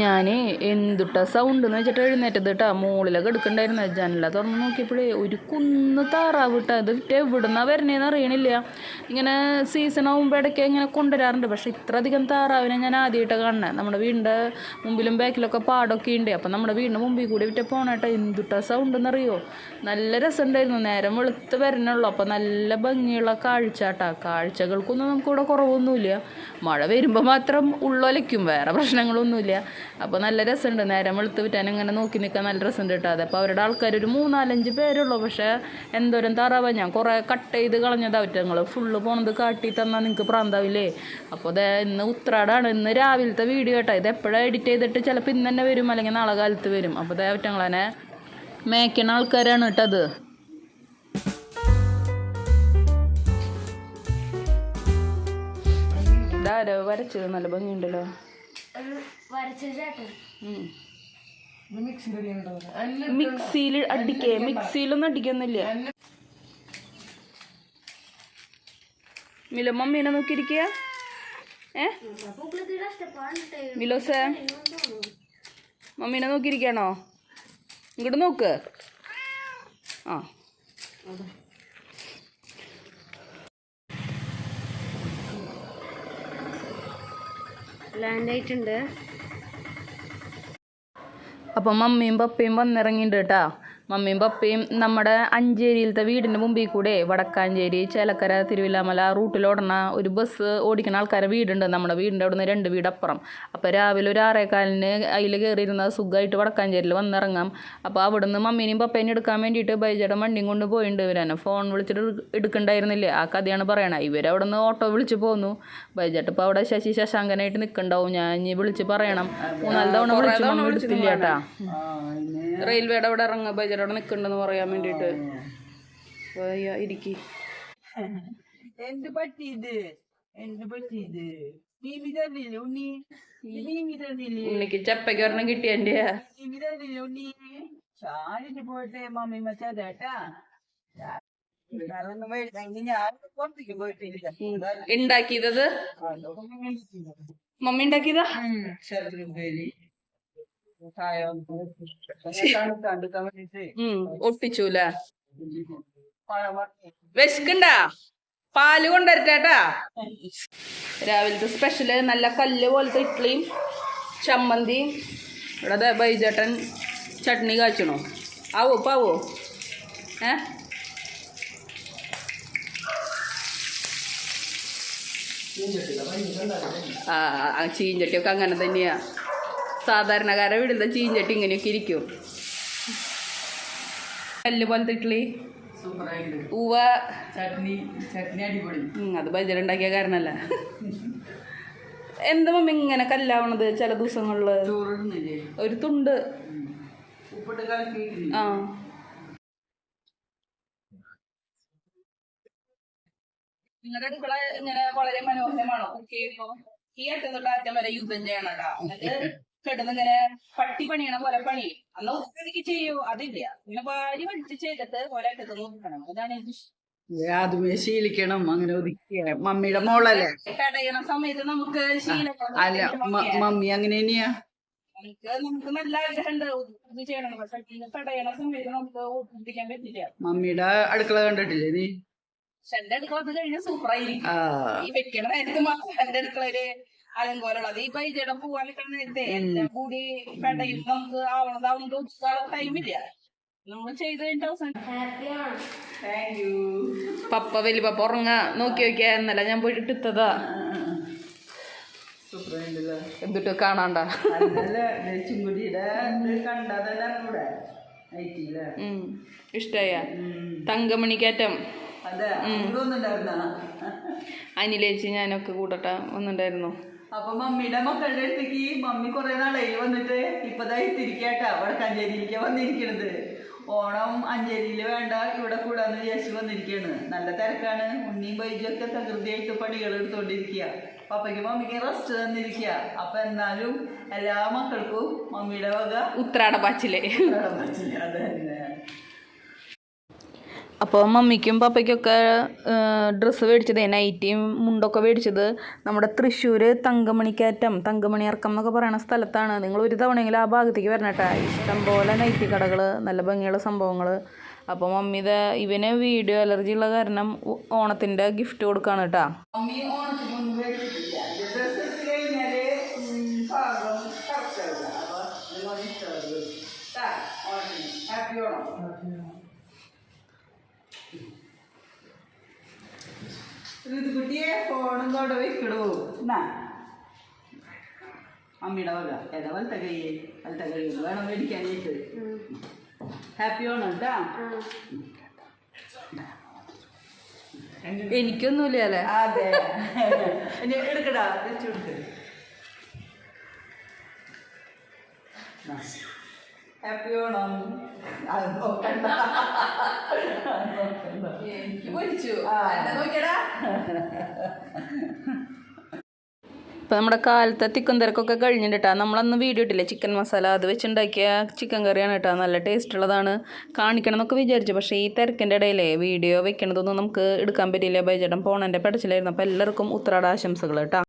ഞാൻ എന്തുട്ടാ സൗണ്ട് എന്ന് വെച്ചിട്ട് എഴുന്നേറ്റത് കേട്ടോ മുകളിലൊക്കെ എടുക്കണ്ടായിരുന്നു ജനല തുറന്ന് നോക്കിയപ്പോഴേ ഒരു കുന്ന് താറാവ് കേട്ടോ അത് എവിടുന്നാ വരണേന്ന് അറിയണില്ല. ഇങ്ങനെ സീസൺ ആകുമ്പോൾ ഇടയ്ക്ക് ഇങ്ങനെ കൊണ്ടുവരാറുണ്ട്. പക്ഷെ ഇത്ര അധികം താറാവിനെ ഞാൻ ആദ്യമായിട്ടാണ് കാണുന്നത് നമ്മുടെ വീടിന്റെ മുമ്പിലും ബാക്കിലൊക്കെ പാടൊക്കെ ഉണ്ട് അപ്പം നമ്മുടെ വീടിന്റെ മുമ്പിൽ കൂടി വിറ്റ പോണേട്ടാ എന്തുട്ടാ സൗണ്ട് എന്നറിയോ നല്ല രസമുണ്ടായിരുന്നു നേരം വെളുത്ത് വരണുള്ളൂ. അപ്പം നല്ല ഭംഗിയുള്ള കാഴ്ച കേട്ടോ കാഴ്ചകൾക്കൊന്നും നമുക്കിവിടെ കുറവൊന്നുമില്ല മഴ വരുമ്പോൾ മാത്രം ഉള്ളൊലയ്ക്കും. വേറെ പ്രശ്നങ്ങളൊന്നുമില്ല അപ്പോൾ നല്ല രസമുണ്ട് നേരം വെളുത്ത് വിറ്റാൻ ഇങ്ങനെ നോക്കി നിൽക്കാൻ നല്ല രസമുണ്ട് കേട്ടോ. അതപ്പോൾ അവരുടെ ആൾക്കാർ ഒരു മൂന്നാലഞ്ച് പേരുള്ളൂ. പക്ഷേ എന്തോരം താറാവാ. ഞാൻ കുറേ കട്ട് ചെയ്ത് കളഞ്ഞതാ ഞങ്ങൾ ഫുള്ള് പോണത് കാട്ടി തന്നാൽ നിങ്ങൾക്ക് പ്രാന്താവില്ലേ? അപ്പോൾ ദേ ഇന്ന് ഉത്രാടാണ്. ഇന്ന് രാവിലത്തെ വീഡിയോ കേട്ടോ. ഇത് എപ്പോഴാണ് എഡിറ്റ് ചെയ്തിട്ട് ചിലപ്പോൾ ഇന്ന് തന്നെ വരും അല്ലെങ്കിൽ നാളെ കാലത്ത് വരും. അപ്പോൾ ദേ അവറ്റങ്ങളെ മേക്കണ ആൾക്കാരാണ് കേട്ടോ അത്. ഇതാരോ വരച്ചത്? നല്ല ഭംഗിയുണ്ടല്ലോ. മിക്സിയിൽ അടിക്കേ. മിക്സിയിലൊന്നും അടിക്കൊന്നുമില്ല മിലോ മമ്മീനെ നോക്കിയിരിക്കുക ഏ? മിലോസേ? മമ്മീനെ നോക്കിയിരിക്കണോ ഇങ്ങോട്ട് നോക്ക്. ആ. ലാൻഡ് ആയിട്ടുണ്ട് അപ്പം മമ്മിയും പപ്പയും വന്നിറങ്ങിയിട്ടുണ്ട് കേട്ടോ. മമ്മിയും പപ്പയും നമ്മുടെ അഞ്ചേരിയിലത്തെ വീടിന്റെ മുമ്പിൽ കൂടെ വടക്കാഞ്ചേരി ചേലക്കര തിരുവില്ലാമല റൂട്ടിലോടണ ഒരു ബസ് ഓടിക്കുന്ന ആൾക്കാരെ വീടുണ്ട്. നമ്മുടെ വീടിന്റെ അവിടെ നിന്ന് രണ്ട് വീടപ്പുറം. അപ്പോൾ രാവിലെ ഒരു ആറേക്കാലിന് അതിൽ കയറിയിരുന്ന സുഖമായിട്ട് വടക്കാഞ്ചേരിയിൽ വന്നിറങ്ങാം. അപ്പോൾ അവിടുന്ന് മമ്മീനെയും പപ്പേനെയും എടുക്കാൻ വേണ്ടിയിട്ട് ബൈജയുടെ വണ്ടിയും കൊണ്ട് പോയിട്ടുണ്ട് ഇവരെന്നെ ഫോൺ വിളിച്ചിട്ട് എടു- എടുക്കണ്ടായിരുന്നില്ലേ? ആ കഥയാണ് പറയണത്. ഇവരവിടെ നിന്ന് ഓട്ടോ വിളിച്ച് പോന്നു. ബൈജേട്ട് ഇപ്പോൾ അവിടെ ശശി ശശാങ്കനായിട്ട് നിൽക്കണ്ടാവും ഞാൻ ഇനി വിളിച്ച് പറയണം. മൂന്നാൽ തവണ വിളിച്ചു എടുത്തില്ല കേട്ടാ. റെയിൽവേയുടെ അവിടെ ഇറങ്ങ ബജറോടെ അവിടെ നിൽക്കണ്ടെന്ന് പറയാൻ വേണ്ടിട്ട് ഇരിക്കി. എന്ത് പറ്റിയത്? എന്ത് പറ്റിയത്? ഉണ്ണിക്ക് ചപ്പയ്ക്ക് ഒരെണ്ണം കിട്ടിയ എന്റെ മീമി തന്നില്ല ഉണ്ണി? ചാടിട്ട് പോയിട്ട് മമ്മി മച്ചാട്ടാ ഉണ്ടാക്കിയത്? മമ്മി ഉണ്ടാക്കിയതാ? ശരത്തിനും ഒട്ടിച്ചൂല വിശക്കണ്ട? പാൽ കൊണ്ടുവരട്ടാ രാവിലത്തെ സ്പെഷ്യൽ നല്ല കല്ല് പോലത്തെ ഇഡ്ഡലിയും ചമ്മന്തിയും. ഇവിടെ ബൈജേട്ടൻ ചട്നി കാച്ചണോ. ആവോ പാവോ ഏ? ആ ചീഞ്ചട്ടിയൊക്കെ അങ്ങനെ തന്നെയാ. സാധാരണക്കാരെ വീട്ടിലത്തെ ചീഞ്ചട്ടി ഇങ്ങനെയൊക്കെ ഇരിക്കും. കല്ല് പോലത്തെ ഇഡ്ഡലി ഉവ ചട്നി ചട്നി അടിപൊളി. അത് അത് ബജറുണ്ടാക്കിയ കാരണല്ല. എന്താ മമ്മി ഇങ്ങനെ കല്ലാവണത് ചില ദിവസങ്ങളിൽ? ഒരു തുണ്ട്. ആ. നിങ്ങളുടെ അടുക്കള ഇങ്ങനെ വളരെ മനോഹരമാണോ? കുക്ക് ചെയ്യുമ്പോ? ഈ അറ്റം തൊട്ട് അറ്റം വരെ യുദ്ധം ചെയ്യണം കേട്ടോ എന്നിട്ട് കിടന്ന് ഇങ്ങനെ പട്ടി പണിയണ പോലെ പണി. അന്ന് ഉപ്പതിക്ക് ചെയ്യൂ. അതില്ല. ഇങ്ങനെ വാരി പഠിച്ച് ചെയ്തിട്ട് ഒരറ്റത്ത് നോക്കണം അതാണ് എനിക്ക്. ആദ്യമേ ശീലിക്കണം. അങ്ങനെ ഒതുക്കിയ മമ്മിയുടെ മോളല്ലേ? കടയണ സമയത്ത് നമുക്ക് അല്ല മമ്മി അങ്ങനെ തന്നെയാ നമുക്ക് നമുക്ക് നല്ല ആഗ്രഹമുണ്ട് ഇത് ചെയ്യണം. പക്ഷെ കടയണ പെടയണ സമയത്ത് നമുക്ക് ഒപ്പിക്കാൻ പറ്റില്ല. മമ്മിയുടെ അടുക്കള കണ്ടിട്ടില്ലേ നീ? പക്ഷെ എന്റെ അടുക്കള അത് കഴിഞ്ഞാൽ സൂപ്പറായിരിക്കും. ഈ വെക്കണ നേരത്ത് മാത്രം എന്റെ അടുക്കളയിൽ അലങ്കോലുള്ള അത് ഈ പൈജയുടെ പോവാൻ നിൽക്കുന്ന നേരത്തെ എല്ലാം കൂടി നമുക്ക് ടൈമില്ല നമ്മൾ ചെയ്ത് കഴിഞ്ഞിട്ട് അവസാനം. താങ്ക് യു പപ്പ വലിയ പപ്പ ഉറങ്ങ. നോക്കി നോക്കിയാ എന്നല്ല ഞാൻ പോയിട്ട് ഇട്ടതാ എന്തിട്ട് കാണാണ്ട? ഇഷ്ടായ. തങ്കമണിക്കേറ്റം. അനിലേച്ചി ഞാനൊക്കെ കൂട്ടട്ട വന്നിട്ടുണ്ടായിരുന്നു. അപ്പൊ മമ്മിയുടെ മക്കളുടെ അടുത്തേക്ക് മമ്മി കുറെ നാളായി വന്നിട്ട് ഇപ്പതായി തിരിക്കട്ടെ അവിടെ കഞ്ചേരിയിലേക്ക് വന്നിരിക്കണത്. ഓണം അഞ്ചേരിയിൽ വേണ്ട ഇവിടെ കൂടാന്ന് വിചാരിച്ച് വന്നിരിക്കാണ് നല്ല തിരക്കാണ്. ഉണ്ണിയും ബൈജൊക്കെ തകൃതിയായിട്ട് പണികൾ എടുത്തോണ്ടിരിക്കുക പപ്പയ്ക്ക് മമ്മിക്ക് റെസ്റ്റ് തന്നിരിക്കുക അപ്പൊ എന്നാലും എല്ലാ മക്കൾക്കും മമ്മിയുടെ വക ഉത്രാട പാച്ചിലെ അത് തന്നെ. അപ്പോൾ മമ്മിക്കും പപ്പയ്ക്കൊക്കെ ഡ്രസ്സ് മേടിച്ചത് നൈറ്റിയും മുണ്ടൊക്കെ മേടിച്ചത്. നമ്മുടെ തൃശ്ശൂർ തങ്കമണിക്കയറ്റം തങ്കമണി ഇറക്കം എന്നൊക്കെ പറയുന്ന സ്ഥലത്താണ്. നിങ്ങൾ ഒരു തവണയെങ്കിലും ആ ഭാഗത്തേക്ക് വരണം കേട്ടോ. ഇഷ്ടംപോലെ നൈറ്റി കടകൾ നല്ല ഭംഗിയുള്ള സംഭവങ്ങൾ അപ്പോൾ മമ്മി ഇത് ഇവന് വീഡിയോ അലർജി ഉള്ള കാരണം ഓണത്തിന്റെ ഗിഫ്റ്റ് കൊടുക്കുകയാണ് കേട്ടോ. ഹാപ്പി ഓണത്തിന് ഓണം. ഋതുകുട്ടിയെ ഫോണും കൊണ്ട് വെക്കടൂ. എന്നാ? അമ്മയുടെ വക. ഏതാ വലത്തെ കൈ? വലത്തെ കൈ വേണം മേടിക്കാനായിട്ട്. ഹാപ്പി ഓണം കേട്ടാ എനിക്കൊന്നുമില്ല അല്ലേ? അതെ. എടുക്കടാ വെച്ചു കൊടുക്ക്. ഹാപ്പി ഓണം അത് നോക്കണ്ട. എനിക്ക് പൊരിച്ചു. നോക്കിയടാ? നമ്മുടെ കാലത്തെ തിക്കും തിരക്കൊക്കെ കഴിഞ്ഞിട്ട് കേട്ടോ നമ്മളന്ന് വീഡിയോ ഇട്ടില്ലേ? ചിക്കൻ മസാല അത് വെച്ചുണ്ടാക്കിയ ചിക്കൻ കറിയാണ് കേട്ടോ നല്ല ടേസ്റ്റ് ഉള്ളതാണ്. കാണിക്കണം എന്നൊക്കെ വിചാരിച്ചു. പക്ഷേ ഈ തിരക്കിന്റെ ഇടയിലേ വീഡിയോ വെക്കണതൊന്നും നമുക്ക് എടുക്കാൻ പറ്റിയില്ല. ബൈചേട്ടൻ പോണേന്റെ പടച്ചിലായിരുന്നു. അപ്പോൾ എല്ലാവർക്കും ഉത്രാട ആശംസകൾ കേട്ടോ